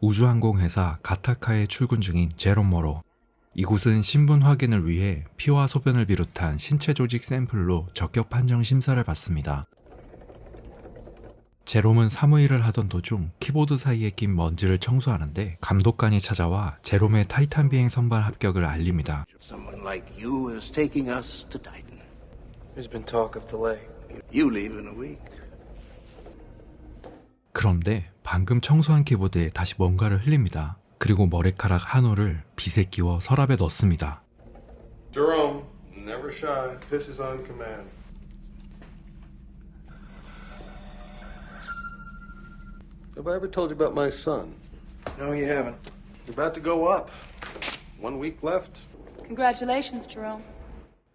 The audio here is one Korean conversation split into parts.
우주항공회사 가타카에 출근 중인 제롬 머로. 이곳은 신분 확인을 위해 피와 소변을 비롯한 신체 조직 샘플로 적격 판정 심사를 받습니다. 제롬은 사무일을 하던 도중 키보드 사이에 낀 먼지를 청소하는데 감독관이 찾아와 제롬의 타이탄 비행 선발 합격을 알립니다. 그런데 방금 청소한 키보드에 다시 뭔가를 흘립니다. 그리고 머리카락 한 올을 빗에 끼워 서랍에 넣습니다. Jerome, never shy, pisses on command. Have I ever told you about my son? No, you haven't. He's about to go up. One week left. Congratulations, Jerome.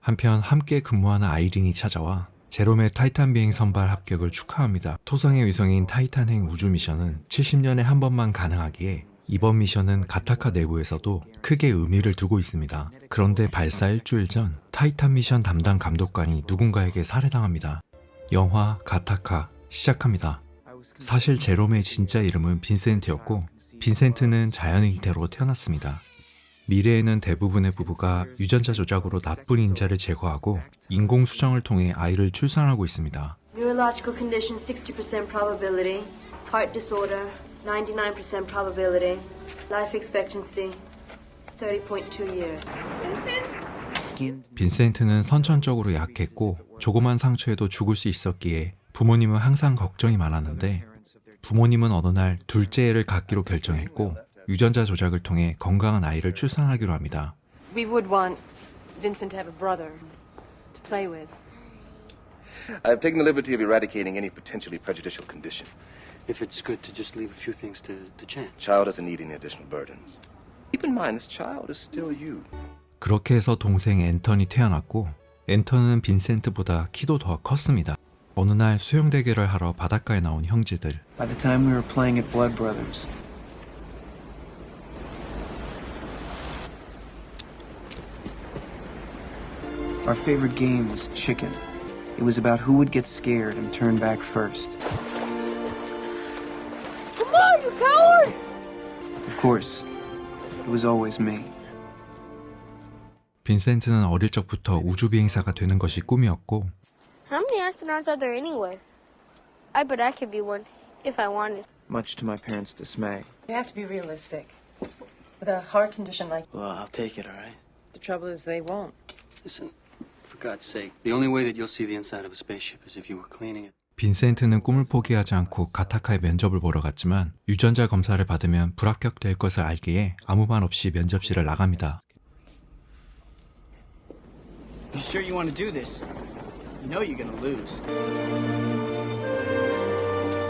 한편 함께 근무하는 아이린이 찾아와 제롬의 타이탄 비행 선발 합격을 축하합니다. 토성의 위성인 타이탄행 우주 미션은 70년에 한 번만 가능하기에 이번 미션은 가타카 내부에서도 크게 의미를 두고 있습니다. 그런데 발사 일주일 전 타이탄 미션 담당 감독관이 누군가에게 살해당합니다. 영화 가타카 시작합니다. 사실 제롬의 진짜 이름은 빈센트였고 빈센트는 자연 형태로 태어났습니다. 미래에는 대부분의 부부가 유전자 조작으로 나쁜 인자를 제거하고 인공 수정을 통해 아이를 출산하고 있습니다. Neurological condition 60% probability. Heart disorder 99% probability. Life expectancy 30.2 years. 빈센트는 선천적으로 약했고 조그만 상처에도 죽을 수 있었기에 부모님은 항상 걱정이 많았는데 부모님은 어느 날 둘째 애를 갖기로 결정했고 유전자 조작을 통해 건강한 아이를 출산하기로 합니다. We would want Vincent to have a brother to play with. I've taken the liberty of eradicating any potentially prejudicial condition. if it's good to just leave a few things to, to chance. Child doesn't need any additional burdens. Keep in mind, this child is still you. 그렇게 해서 동생 앤턴이 태어났고 앤턴은 빈센트보다 키도 더 컸습니다. 어느 날 수영 대결을 하러 바닷가에 나온 형제들. By the time we were playing at Blood Brothers, our favorite game was chicken. It was about who would get scared and turn back first. Come on, you coward! Of course, it was always me. 빈센트는 어릴 적부터 우주 비행사가 되는 것이 꿈이었고 How many astronauts are there anyway? I bet I could be one if I wanted. Much to my parents' dismay. We have to be realistic. With a heart condition like Well, I'll take it, all right? the trouble is they won't. Listen, for God's sake, the only way that you'll see the inside of a spaceship is if you were cleaning it. 빈센트는 꿈을 포기하지 않고 가타카의 면접을 보러 갔지만 유전자 검사를 받으면 불합격될 것을 알기에 아무 말 없이 면접실을 나갑니다. You sure you want to do this? You know you're gonna lose.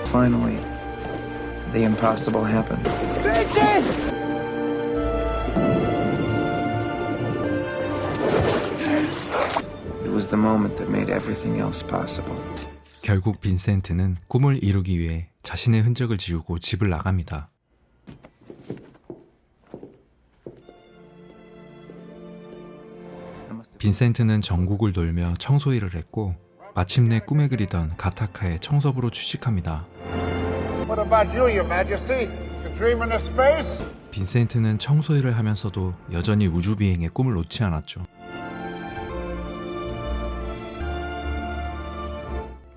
Finally, the impossible happened. It was the moment that made everything else possible. 결국 빈센트는 꿈을 이루기 위해 자신의 흔적을 지우고 집을 나갑니다. 빈센트는 전국을 돌며 청소 일을 했고 마침내 꿈에 그리던 가타카의 청소부로 취직합니다. What about you, Your Majesty? You dreaming of space? 빈센트는 청소 일을 하면서도 여전히 우주 비행의 꿈을 놓지 않았죠.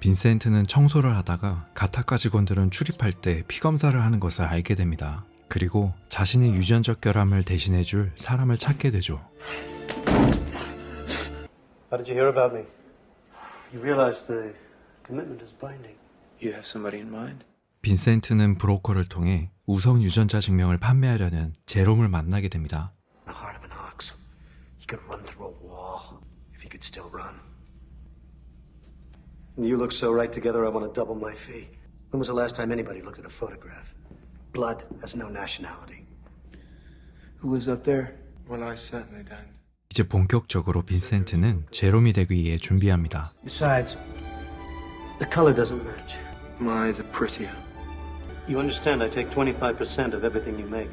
빈센트는 청소를 하다가 가타카 직원들은 출입할 때 피 검사를 하는 것을 알게 됩니다. 그리고 자신의 유전적 결함을 대신해줄 사람을 찾게 되죠. How did you hear about me? You realize the commitment is binding. You have somebody in mind? 빈센트는 브로커를 통해 우성 유전자 증명을 판매하려는 제롬을 만나게 됩니다. The heart of an ox. He could run through a wall if he could still run. You look so right together, I want to double my fee. When was the last time anybody looked at a photograph? Blood has no nationality. Who lives up there? Well, I certainly don't. 이제 본격적으로 빈센트는 제롬이 되기 위해 준비합니다. Besides, the color doesn't match. My eyes are prettier. You understand, I take 25% of everything you make.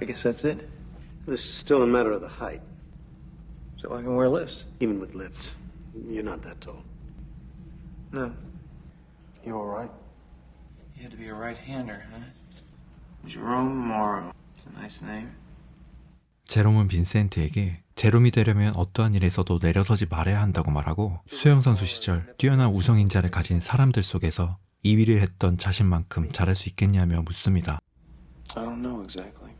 I guess that's it. This is still a matter of the height. So I can wear lifts. Even with lifts, you're not that tall. No. You all right? You had to be a right-hander, huh? Jerome Morrow. It's a nice name. 제롬은 빈센트에게 제롬이 되려면 어떠한 일에서도 내려서지 말아야 한다고 말하고 수영선수 시절 뛰어난 우성인자를 가진 사람들 속에서 2위를 했던 자신만큼 잘할 수 있겠냐며 묻습니다. I don't know exactly.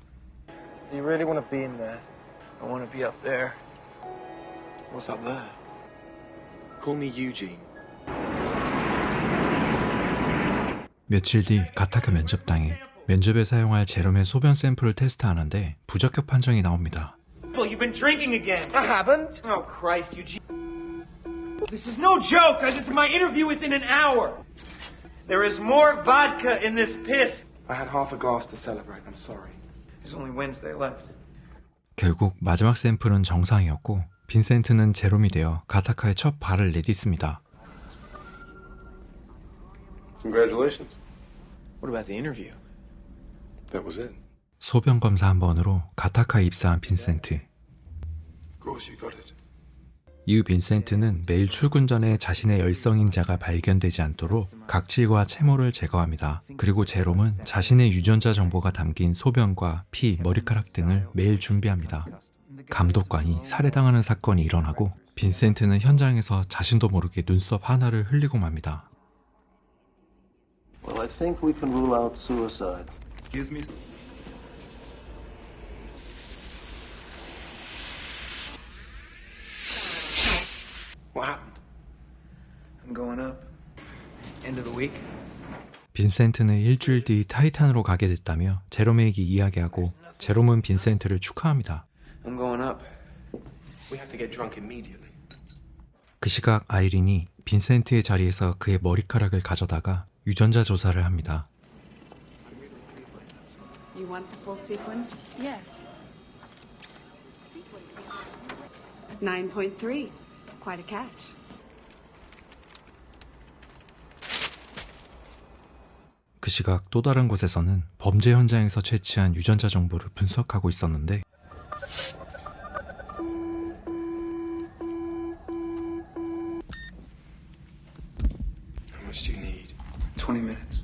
You really want to be in there? I want to be up there. What's up there? Call me Eugene. 며칠 뒤 가타카 면접당에 면접에 사용할 제롬의 소변 샘플을 테스트하는데 부적격 판정이 나옵니다. Well, you've been drinking again. I haven't. Oh, Christ, Eugene. This is no joke. Just, my interview is in an hour. There is more vodka in this piss. I had half a glass to celebrate. I'm sorry. There's only Wednesday left. 결국 마지막 샘플은 정상이었고 빈센트는 제롬이 되어 가타카의 첫 발을 내딛습니다. Congratulations. What about the interview? That was it. 소변 검사 한 번으로 가타카에 입사한 빈센트. Of course, you got it. 이후 빈센트는 매일 출근 전에 자신의 열성인자가 발견되지 않도록 각질과 채모를 제거합니다. 그리고 제롬은 자신의 유전자 정보가 담긴 소변과 피, 머리카락 등을 매일 준비합니다. 감독관이 살해당하는 사건이 일어나고 빈센트는 현장에서 자신도 모르게 눈썹 하나를 흘리고 맙니다. Well, I think we can rule out suicide. Excuse me? What happened? I'm going up. End of the week. 빈센트는 일주일 뒤 타이탄으로 가게 됐다며 제롬에게 이야기하고 제롬은 빈센트를 축하합니다. I'm going up. We have to get drunk immediately. 그 시각 아이린이 빈센트의 자리에서 그의 머리카락을 가져다가 유전자 조사를 합니다. You want the full sequence? Yes. 9.3. Quite a catch. 그 시각 또 다른 곳에서는 범죄 현장에서 채취한 유전자 정보를 분석하고 있었는데 How much do you need? 20 minutes.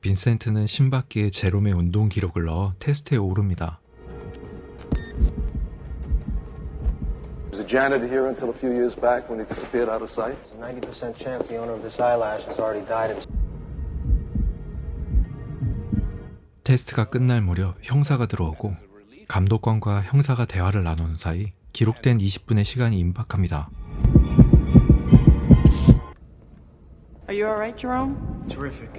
빈센트는 신바퀴에 제롬의 운동 기록을 넣어 테스트에 오릅니다. Janitor here until a few years back when he disappeared out of sight? 90% chance the owner of this eyelash has already died himself. 테스트가 끝날 무렵 형사가 들어오고 감독관과 형사가 대화를 나누는 사이 기록된 20분의 시간이 임박합니다. Are you alright, Jerome? Terrific.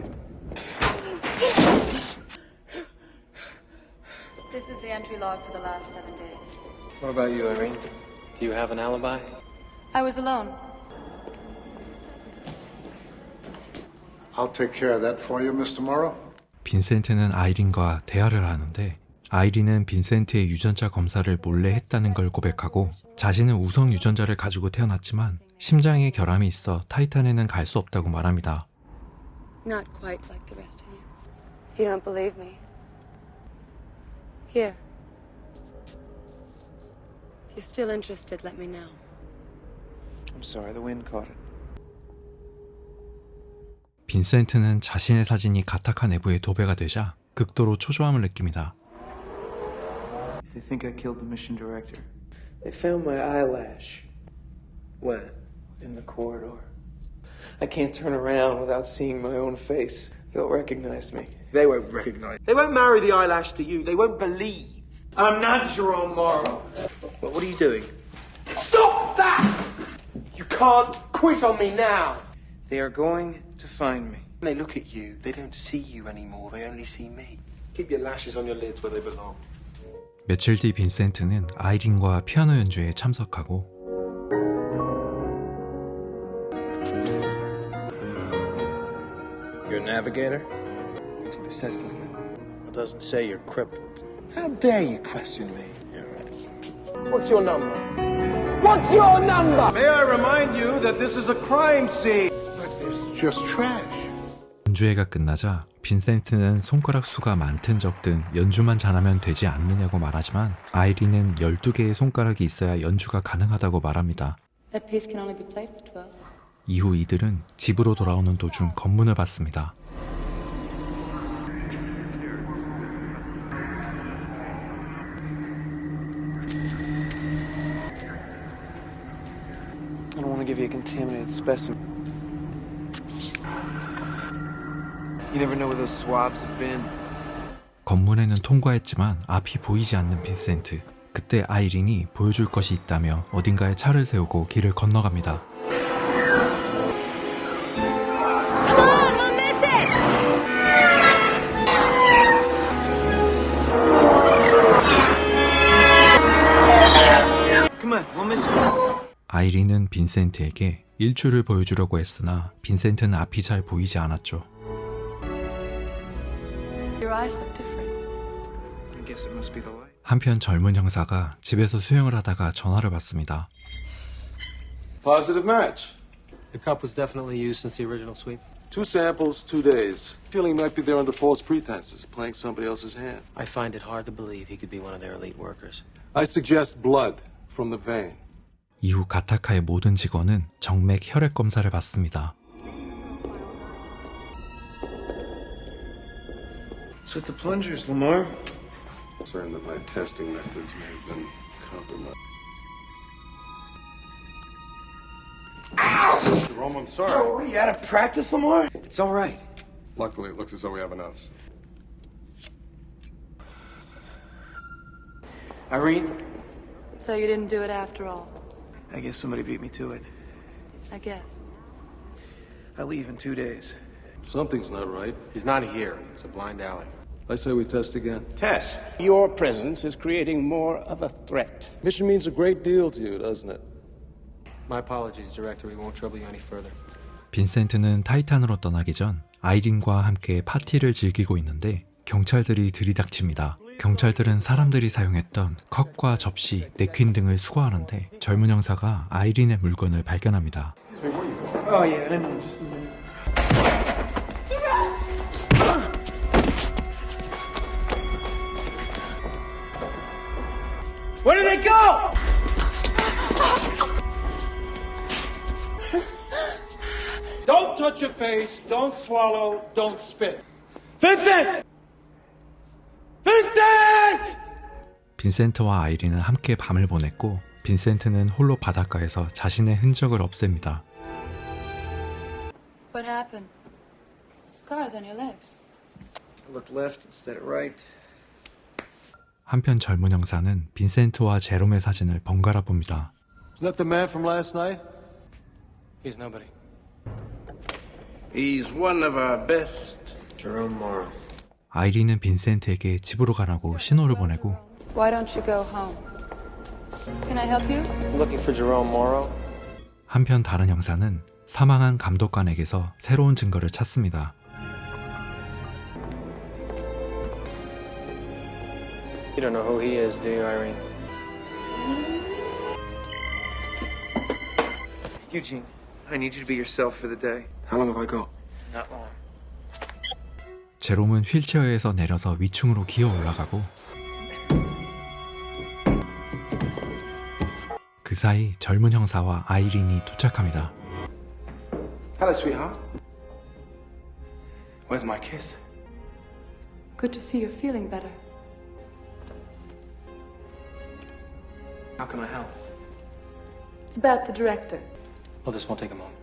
This is the entry log for the last seven days. What about you, Irene? Do you have an alibi? I was alone. I'll take care of that for you, Mr. Morrow. 빈센트는 아이린과 대화를 하는데 아이린은 빈센트의 유전자 검사를 몰래 했다는 걸 고백하고 자신은 우성 유전자를 가지고 태어났지만 심장에 결함이 있어 타이탄에는 갈 수 없다고 말합니다. Not quite like the rest of you. If you don't believe me, here. If you're still interested, let me know. I'm sorry, the wind caught it. 빈센트는 자신의 사진이 가타카 내부에 도배가 되자 극도로 초조함을 느낍니다. They think I killed the mission director. They found my eyelash. When? In the corridor. I can't turn around without seeing my own face. They'll recognize me. They won't recognize. They won't marry the eyelash to you. They won't believe. I'm not Jerome Morrow. Well, what are you doing? Stop that! You can't quit on me now. They are going to find me. When they look at you, they don't see you anymore. They only see me. Keep your lashes on your lids where they belong. 며칠 뒤 빈센트는 아이린과 피아노 연주에 참석하고 You're a navigator? That's what it says, doesn't it? It doesn't say you're crippled. How dare you question me? What's your number? What's your number? May I remind you that this is a crime scene? But it's just trash. 연주회가 끝나자 빈센트는 손가락 수가 많든 적든 연주만 잘하면 되지 않느냐고 말하지만 아이린은 12개의 손가락이 있어야 연주가 가능하다고 말합니다. That piece can only be played with 12. 이후 이들은 집으로 돌아오는 도중 검문을 받습니다. Give you a contaminated specimen. You never know where those swabs have been. 검문에는 통과했지만 앞이 보이지 않는 빈센트. 그때 아이린이 보여줄 것이 있다며 어딘가에 차를 세우고 길을 건너갑니다. Come on, we'll miss it! Come on, we'll miss it. 아이린은 빈센트에게 일출을 보여주려고 했으나 빈센트는 앞이 잘 보이지 않았죠. Your eyes look different. I guess it must be the light. 한편 젊은 형사가 집에서 수영을 하다가 전화를 받습니다. Positive match. The cup was definitely used since the original sweep. Two samples, two days. Feeling he might be there under false pretenses, playing somebody else's hand. I find it hard to believe he could be one of their elite workers. I suggest blood from the vein. 이후 가타카의 모든 직원은 정맥 혈액 검사를 받습니다. What's with the plungers, Lamar? Concerned that my testing methods may have been compromised. Jerome, I'm sorry. Oh, are you out of practice, Lamar? It's all right. Luckily, it looks as though we have enough. Irene, So you didn't do it after all, I guess somebody beat me to it. I guess. I leave in two days. Something's not right. He's not here. It's a blind alley. I say we test again. Tess, your presence is creating more of a threat. Mission means a great deal to you, doesn't it? My apologies, Director. We won't trouble you any further. 빈센트는 타이탄으로 떠나기 전 아이린과 함께 파티를 즐기고 있는데 경찰들이 들이닥칩니다. 경찰들은 사람들이 사용했던 컵과 접시, 냅킨 등을 수거하는데 젊은 형사가 아이린의 물건을 발견합니다. Oh! 빈센트와 아이린은 함께 밤을 보냈고 빈센트는 홀로 바닷가에서 자신의 흔적을 없앱니다. What happened? Scars on your legs. I looked left instead of right. 한편 젊은 형사는 빈센트와 제롬의 사진을 번갈아 봅니다. Is that the man from last night? He's nobody. He's one of our best. Jerome Morrow. 아이린은 빈센트에게 집으로 가라고 신호를 보내고 Why don't you go home? Can I help you? Looking for Jerome Morrow? 한편 다른 형사는 사망한 감독관에게서 새로운 증거를 찾습니다. You don't know who he is, do you, Irene? Eugene, I need you to be yourself for the day. How long have I got? Not long. 제롬은 휠체어에서 내려서 위층으로 기어 올라가고 사이 젊은 형사와 아이린이 도착합니다. Hello, sweetheart. Where's my kiss? Good to see you're feeling better. How can I help? It's about the director. Well, this won't take a moment.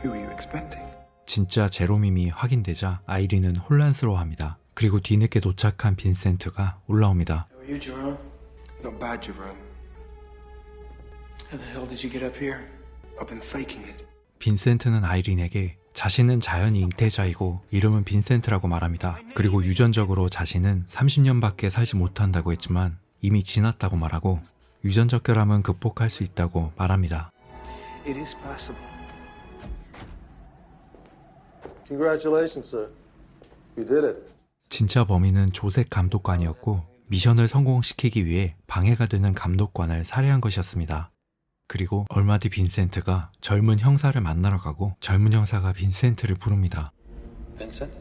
Who are you expecting? 진짜 제롬임이 확인되자 아이린은 혼란스러워합니다. 그리고 뒤늦게 도착한 빈센트가 올라옵니다. How are you, Jerome? Not bad, Jerome. How the hell did you get up here? I've been faking it. 빈센트는 아이린에게 자신은 자연이 잉태자이고 이름은 빈센트라고 말합니다. 그리고 유전적으로 자신은 30년밖에 살지 못한다고 했지만 이미 지났다고 말하고 유전적 결함은 극복할 수 있다고 말합니다. It is possible. Congratulations, sir. You did it. 진짜 범인은 조색 감독관이었고 미션을 성공시키기 위해 방해가 되는 감독관을 살해한 것이었습니다. 그리고 얼마 뒤 빈센트가 젊은 형사를 만나러 가고 젊은 형사가 빈센트를 부릅니다. Vincent?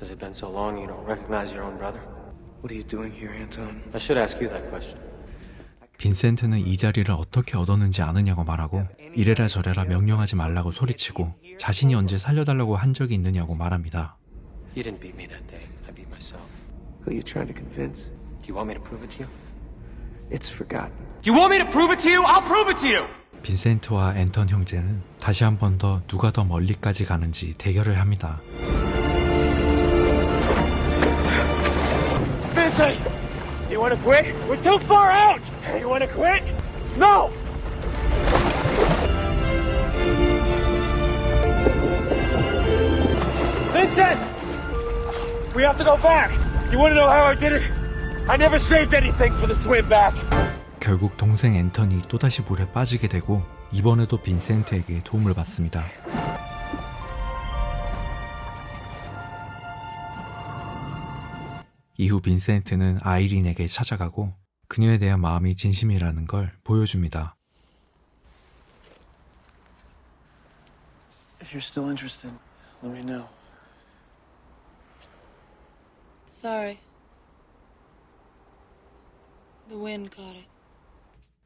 Has it been so long you don't recognize your own brother? What are you doing here, Anton? I should ask you that question. 빈센트는 이 자리를 어떻게 얻었는지 아느냐고 말하고 이래라 저래라 명령하지 말라고 소리치고 자신이 언제 살려달라고 한 적이 있느냐고 말합니다. You didn't beat me that day. I beat myself. Who are you trying to convince? Do you want me to prove it to you? It's forgotten. You want me to prove it to you? I'll prove it to you! 빈센트와 앤턴 형제는 다시 한 번 더 누가 더 멀리까지 가는지 대결을 합니다. Vincent! You wanna quit? We're too far out! You wanna quit? No! Vincent! We have to go back! You wanna know how I did it? I never saved anything for the swim back! 결국 동생 앤턴이 또다시 물에 빠지게 되고 이번에도 빈센트에게 도움을 받습니다. 이후 빈센트는 아이린에게 찾아가고 그녀에 대한 마음이 진심이라는 걸 보여줍니다. If you're still interested, let me know. Sorry. The wind caught it.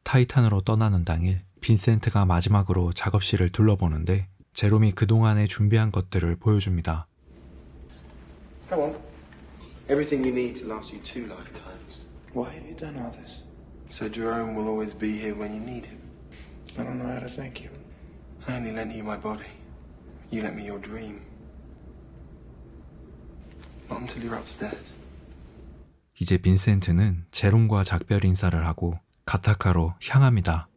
타이탄으로 떠나는 당일 빈센트가 마지막으로 작업실을 둘러보는데 제롬이 그동안에 준비한 것들을 보여줍니다. Come on. Everything you need to last you two lifetimes. Why have you done all this? So Jerome will always be here when you need him. I don't know how to thank you. I only lent you my body. You lent me your dream. Not until you're upstairs. 이제 빈센트는 제롬과 작별 인사를 하고 가타카로 향합니다.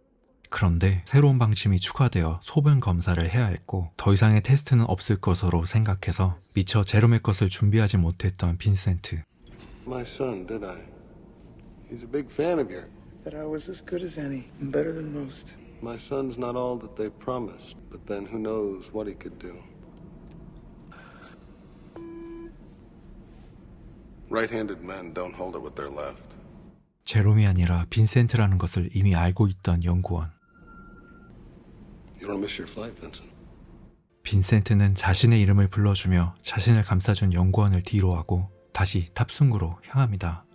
그런데 새로운 방침이 추가되어 소변 검사를 해야 했고 더 이상의 테스트는 없을 것으로 생각해서 미처 제롬의 것을 준비하지 못했던 빈센트. My son, did I? He's a big fan of yours. That I was as good as any, and better than most. My son's not all that they promised, but then who knows what he could do. Right-handed men don't hold it with their left. 제롬이 아니라 빈센트라는 것을 이미 알고 있던 연구원. 빈센트는 자신의 이름을 불러주며 자신을 감싸준 연구원을 뒤로 하고 다시 탑승구로 향합니다.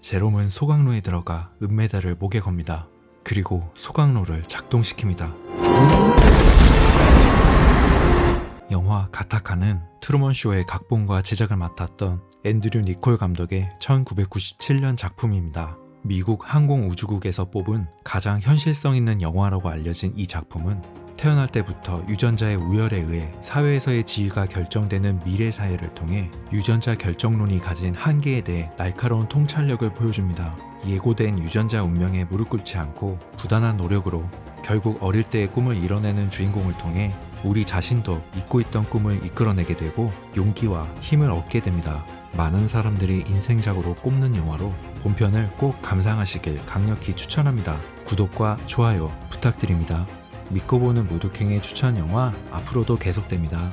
제롬은 소각로에 들어가 은메달을 목에 겁니다. 그리고 소각로를 작동시킵니다. 영화 가타카는 트루먼 쇼의 각본과 제작을 맡았던 앤드류 니콜 감독의 1997년 작품입니다. 미국 항공우주국에서 뽑은 가장 현실성 있는 영화라고 알려진 이 작품은 태어날 때부터 유전자의 우열에 의해 사회에서의 지위가 결정되는 미래 사회를 통해 유전자 결정론이 가진 한계에 대해 날카로운 통찰력을 보여줍니다. 예고된 유전자 운명에 무릎 꿇지 않고 부단한 노력으로 결국 어릴 때의 꿈을 이뤄내는 주인공을 통해 우리 자신도 잊고 있던 꿈을 이끌어내게 되고 용기와 힘을 얻게 됩니다. 많은 사람들이 인생작으로 꼽는 영화로 본편을 꼭 감상하시길 강력히 추천합니다. 구독과 좋아요 부탁드립니다. 믿고 보는 모독행의 추천 영화 앞으로도 계속됩니다.